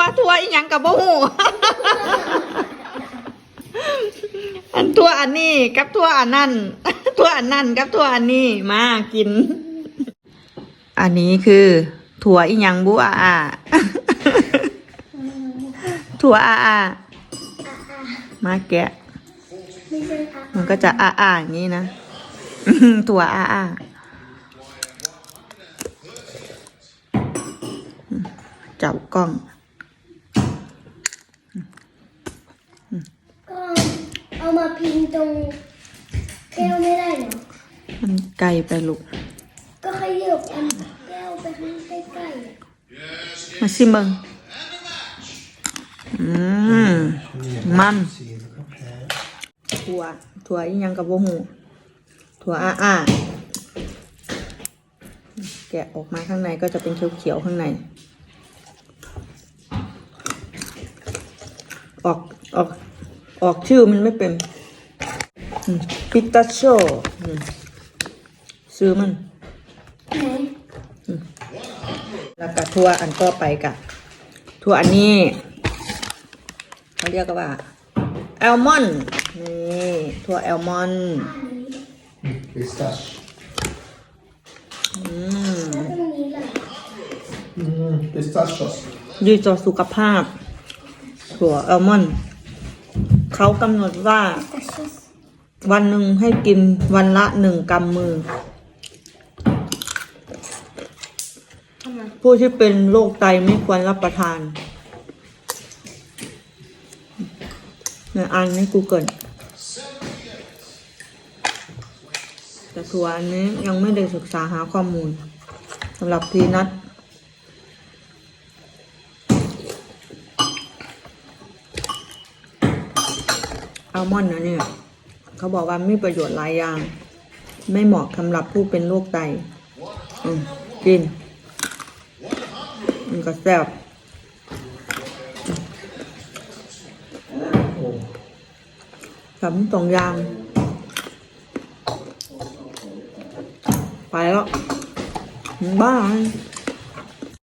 วทัวอีหยังกับบ่หูอันทัวอันนี้กับทัวอันนั่นทัวอันนั่นกับทัวอันนี้มากิน อันนี้คือ ถั่วอีหยังบุอาอาถั่วอาอามาแกะไม่ใช่ค่ะมันก็จะอาอาอย่างนี้นะถั่วอาอาจับกล้อง ก็ เอามาพิงตรงแก้วไม่ได้เหรอ มันไกลไปลูก ก็ขยับอันแก้วไปข้างใกล้ๆอะมาซิมึงอืม มันถั่ว ถั่วอีหยังกับโบหูถั่วอาอาแกะออกมาข้างในก็จะเป็นเขียวๆข้างใน ออกออก ออกชื่อมันไม่เป็นปิตาโชซื้อมันไหนแล้วก็ถั่วอันต่อไปกับถั่วอันนี้เขาเรียกกันว่าแอลมอนด์นี่ถั่วแอลมอนด์ Pistache. อืมแล้วตรงนี้ล่ะ Mm, pistachos. ดีต่อสุขภาพ ถั่วแอลมอนด์ เขากำหนดว่า วันหนึ่งให้กินวันละหนึ่งกำมือ ทำไมผู้ที่เป็นโรคไตไม่ควรรับประทานเนี่ยอ่านใน Google แต่ทัวร์อันนี้ยังไม่ได้ศึกษาหาข้อมูลสำหรับพีนัท อัลมอนด์นะเนี่ย เขาบอกว่ามีประโยชน์หลายอย่าง ไม่เหมาะสำหรับผู้เป็นโรคไตอืมกินมันก็แซ่บสำสองอย่าง ไปแล้วบ้าย